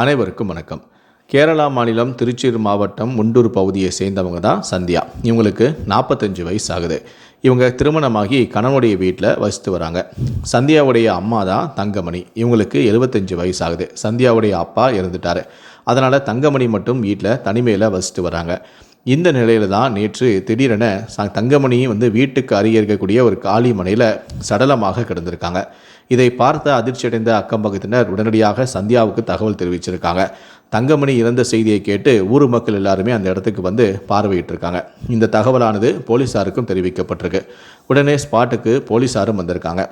அனைவருக்கும் வணக்கம். கேரளா மாநிலம் திருச்சூர் மாவட்டம் முண்டூர் பகுதியை சேர்ந்தவங்க தான் சந்தியா. இவங்களுக்கு நாற்பத்தஞ்சு வயசு ஆகுது இவங்க திருமணமாகி கணவனுடைய வீட்டில் வசித்து வராங்க. சந்தியாவுடைய அம்மா தான் தங்கமணி. இவங்களுக்கு எழுபத்தஞ்சு வயசு ஆகுது சந்தியாவுடைய அப்பா இறந்துட்டார். அதனால் தங்கமணி மட்டும் வீட்டில் தனிமையில் வசித்து வராங்க. இந்த நிலையில் தான் நேற்று திடீரென தங்கமணியும் வந்து வீட்டுக்கு அருகே இருக்கக்கூடிய ஒரு காலி மனையில் சடலமாக கிடந்திருக்காங்க. இதை பார்த்த அதிர்ச்சியடைந்த அக்கம் பக்கத்தினர் உடனடியாக சந்தியாவுக்கு தகவல் தெரிவிச்சிருக்காங்க. தங்கமணி இறந்த செய்தியை கேட்டு ஊர் மக்கள் எல்லாருமே அந்த இடத்துக்கு வந்து பார்வையிட்டிருக்காங்க. இந்த தகவலானது போலீஸாருக்கும் தெரிவிக்கப்பட்டிருக்கு. உடனே ஸ்பாட்டுக்கு போலீஸாரும் வந்திருக்காங்க.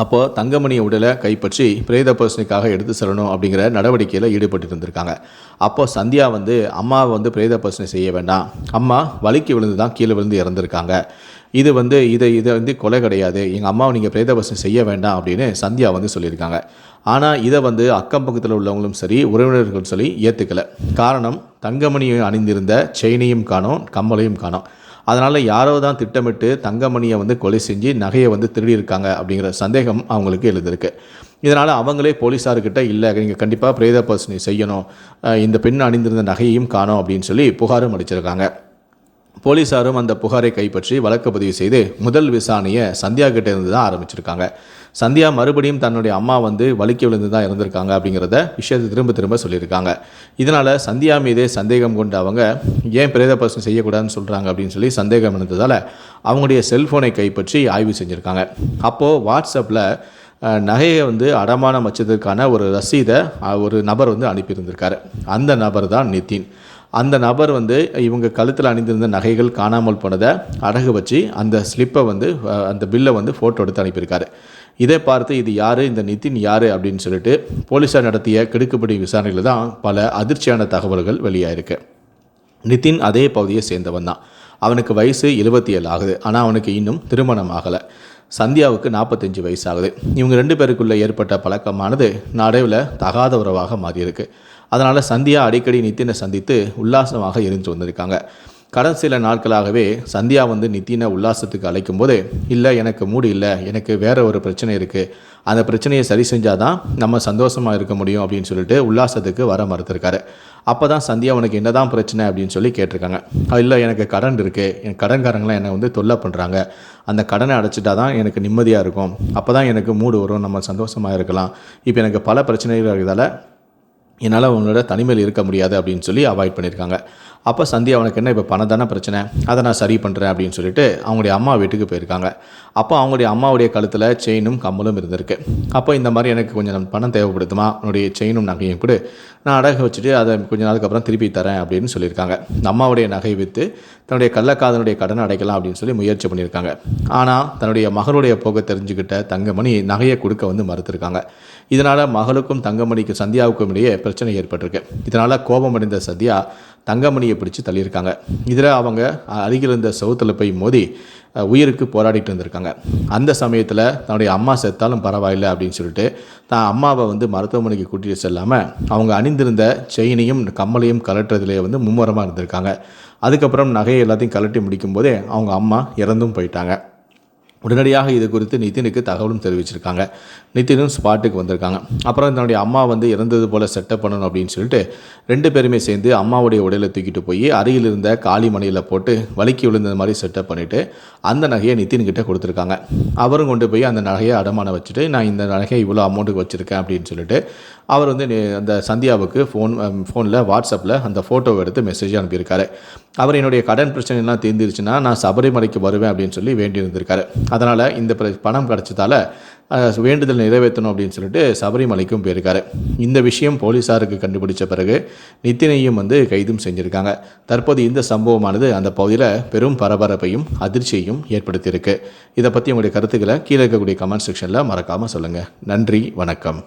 அப்போ தங்கமணியை உடலை கைப்பற்றி பிரேத பரிசோதனைக்காக எடுத்து செல்லணும் அப்படிங்கிற நடவடிக்கையில் ஈடுபட்டு இருந்திருக்காங்க. அப்போ சந்தியா வந்து அம்மாவை வந்து பிரேத பரிசோதனை செய்ய வேண்டாம். அம்மா வலிக்கு விழுந்து தான் கீழே விழுந்து இறந்துருக்காங்க. இது வந்து இதை இதை வந்து கொலை கிடையாது. எங்கள் அம்மாவை நீங்கள் பிரேத பரிசோதனை செய்ய வேண்டாம் அப்படின்னு சந்தியா வந்து சொல்லியிருக்காங்க. ஆனால் இதை வந்து அக்கம் பக்கத்தில் உள்ளவங்களும் சரி உறவினர்களும் சரி ஏற்றுக்கலை காரணம் தங்கமணியை அணிந்திருந்த செயினையும் காணோம் கம்மலையும் காணோம். அதனால் யாரோ தான் திட்டமிட்டு தங்கமணியை வந்து கொலை செஞ்சு நகையை வந்து திருடியிருக்காங்க அப்படிங்கிற சந்தேகம் அவங்களுக்கு எழுதிருக்கு இதனால் அவங்களே போலீஸார்கிட்ட இல்லை நீங்கள் கண்டிப்பாக பிரேத பரிசோதனை செய்யணும். இந்த பெண் அணிந்திருந்த நகையையும் காணோம் அப்படின்னு சொல்லி புகாரும் அளிச்சிருக்காங்க. போலீஸாரும் அந்த புகாரை கைப்பற்றி வழக்கு பதிவு செய்து முதல் விசாரணையை சந்தியா கிட்ட இருந்து தான் ஆரம்பிச்சிருக்காங்க. சந்தியா மறுபடியும் தன்னுடைய அம்மா வந்து வலிக்கு விழுந்து தான் இருந்திருக்காங்க அப்படிங்கிறத விஷயத்தை திரும்ப திரும்ப சொல்லியிருக்காங்க. இதனால் சந்தியா மீதே சந்தேகம் கொண்டு அவங்க ஏன் பிரேத பரிசோதனை செய்யக்கூடாதுன்னு சொல்கிறாங்க அப்படின்னு சொல்லி சந்தேகம் இருந்ததால் அவங்களுடைய செல்ஃபோனை கைப்பற்றி ஆய்வு செஞ்சுருக்காங்க. அப்போது வாட்ஸ்அப்பில் நகையை வந்து அடமானம் வச்சதுக்கான ஒரு ரசீதை ஒரு நபர் வந்து அனுப்பியிருந்திருக்காரு. அந்த நபர் தான் நிதின் அந்த நபர் வந்து இவங்க கழுத்தில் அணிந்திருந்த நகைகள் காணாமல் போனதை அடகு வச்சு அந்த ஸ்லிப்பை வந்து அந்த பில்லை வந்து ஃபோட்டோ எடுத்து அனுப்பியிருக்காரு. இதை பார்த்து இது யார்? இந்த நிதின் யார்? அப்படின்னு சொல்லிட்டு போலீஸார் நடத்திய கிடுக்குப்படி விசாரணையில் தான் பல அதிர்ச்சியான தகவல்கள் வெளியாயிருக்கு. நிதின் அதே பகுதியை சேர்ந்தவன் தான். அவனுக்கு வயசு எழுபத்தி ஏழு ஆகுது. ஆனால் அவனுக்கு இன்னும் திருமணம் ஆகலை. சந்தியாவுக்கு நாற்பத்தஞ்சு வயசு ஆகுது. இவங்க ரெண்டு பேருக்குள்ளே ஏற்பட்ட பழக்கமானது நடைவில் தகாத உறவாக மாறியிருக்கு. அதனால் சந்தியா அடிக்கடி நித்தினை சந்தித்து உல்லாசமாக இருந்து வந்திருக்காங்க. கடந்த சில நாட்களாகவே சந்தியா வந்து நித்தினை உல்லாசத்துக்கு அழைக்கும் போது இல்லை எனக்கு மூடு இல்லை எனக்கு வேற ஒரு பிரச்சனை இருக்குது அந்த பிரச்சனையை சரி செஞ்சால் தான் நம்ம சந்தோஷமாக இருக்க முடியும் அப்படின்னு சொல்லிட்டு உல்லாசத்துக்கு வர மறுத்திருக்காரு. அப்போ தான் சந்தியா உனக்கு என்னதான் பிரச்சனை? அப்படின்னு சொல்லி கேட்டிருக்காங்க. இல்லை எனக்கு கடன் இருக்குது என் கடன்காரங்களாம் என்னை வந்து தொல்லை பண்ணுறாங்க அந்த கடனை அடைச்சிட்டா தான் எனக்கு நிம்மதியாக இருக்கும். அப்போ தான் எனக்கு மூடு வரும். நம்ம சந்தோஷமாக இருக்கலாம். இப்போ எனக்கு பல பிரச்சனைகள் இருக்கிறதால என்னால் அவனோட தனிமையில் இருக்க முடியாது அப்படின்னு சொல்லி அவாய்ட் பண்ணியிருக்காங்க அப்போ சந்தியா அவனுக்கு என்ன? இப்போ பணம் தானே பிரச்சனை? அதை நான் சரி பண்ணுறேன் அப்படின்னு சொல்லிட்டு அவங்களுடைய அம்மா வீட்டுக்கு போயிருக்காங்க. அப்போ அவங்களுடைய அம்மாவுடைய கழுத்தில் செயினும் கம்மலும் இருந்திருக்கு. அப்போ இந்த மாதிரி எனக்கு கொஞ்சம் பணம் தேவைப்படுத்துமா உன்னுடைய செயினும் நகையும் கூட. நான் அடகு வச்சுட்டு அதை கொஞ்ச நாளுக்கு அப்புறம் திருப்பி தரேன் அப்படின்னு சொல்லியிருக்காங்க. அம்மாவுடைய நகை விற்று தன்னுடைய கள்ளக்காதனுடைய கடனை அடைக்கலாம் அப்படின்னு சொல்லி முயற்சி பண்ணியிருக்காங்க. ஆனால் தன்னுடைய மகளுடைய போக தெரிஞ்சுக்கிட்ட தங்கமணி நகையை கொடுக்க வந்து மறுத்திருக்காங்க. இதனால் மகளுக்கும் தங்கமணிக்கும் சந்தியாவுக்கும் இடையே பிரச்சனை ஏற்பட்டிருக்கு. இதனால் கோபமடைந்த சந்தியா தங்கமணியை பிடிச்சி தள்ளியிருக்காங்க. இதில் அவங்க அருகில் இருந்த சவுத்தில் போய் மோதி உயிருக்கு போராடிட்டு இருந்திருக்காங்க. அந்த சமயத்தில் தன்னுடைய அம்மா செத்தாலும் பரவாயில்லை அப்படின்னு சொல்லிட்டு தான் அம்மாவை வந்து மருத்துவமனைக்கு கூட்டிகிட்டு செல்லாமல் அவங்க அணிந்திருந்த செயினையும் கம்மலையும் கலட்டுறதுலேயே வந்து மும்முரமாக இருந்திருக்காங்க. அதுக்கப்புறம் நகையை எல்லாத்தையும் கலட்டி முடிக்கும்போதே அவங்க அம்மா இறந்தும் போயிட்டாங்க. உடனடியாக இது குறித்து நிதினுக்கு தகவலும் தெரிவிச்சிருக்காங்க. நிதினும் ஸ்பாட்டுக்கு வந்திருக்காங்க. அப்புறம் தன்னுடைய அம்மா வந்து இறந்தது போல் செட்டப் பண்ணணும் அப்படின்னு சொல்லிட்டு ரெண்டு பேருமே சேர்ந்து அம்மாவுடைய உடலை தூக்கிட்டு போய் அருகில் இருந்த காளி மனையில் போட்டு வலிக்கி விழுந்த மாதிரி செட்டப் பண்ணிவிட்டு அந்த நகையை நிதின்கிட்ட கொடுத்துருக்காங்க. அவரும் கொண்டு போய் அந்த நகையை அடமானம் வச்சுட்டு நான் இந்த நகையை இவ்வளோ அமௌண்ட்டுக்கு வச்சுருக்கேன் அப்படின்னு சொல்லிட்டு அவர் வந்து நே- அந்த சந்தியாவுக்கு ஃபோன் ஃபோனில் வாட்ஸ்அப்பில் அந்த ஃபோட்டோவை எடுத்து மெசேஜ் அனுப்பியிருக்காரு. அவர் என்னுடைய கடன் பிரச்சனைலாம் தீர்ந்துருச்சுன்னா நான் சபரிமலைக்கு வருவேன் அப்படின்னு சொல்லி வேண்டி இருந்திருக்காரு அதனால் இந்த பணம் கிடச்சதால வேண்டுதல் நிறைவேற்றணும் அப்படின்னு சொல்லிட்டு சபரிமலைக்கும் போயிருக்காரு. இந்த விஷயம் போலீஸாருக்கு கண்டுபிடிச்ச பிறகு நித்தினையும் வந்து கைதும் செஞ்சுருக்காங்க. தற்போது இந்த சம்பவமானது அந்த பகுதியில் பெரும் பரபரப்பையும் அதிர்ச்சியையும் ஏற்படுத்தியிருக்கு. இதை பற்றி உங்களுடைய கருத்துக்களை கீழே இருக்கக்கூடிய கமெண்ட் செக்ஷனில் மறக்காமல் சொல்லுங்கள் நன்றி வணக்கம்.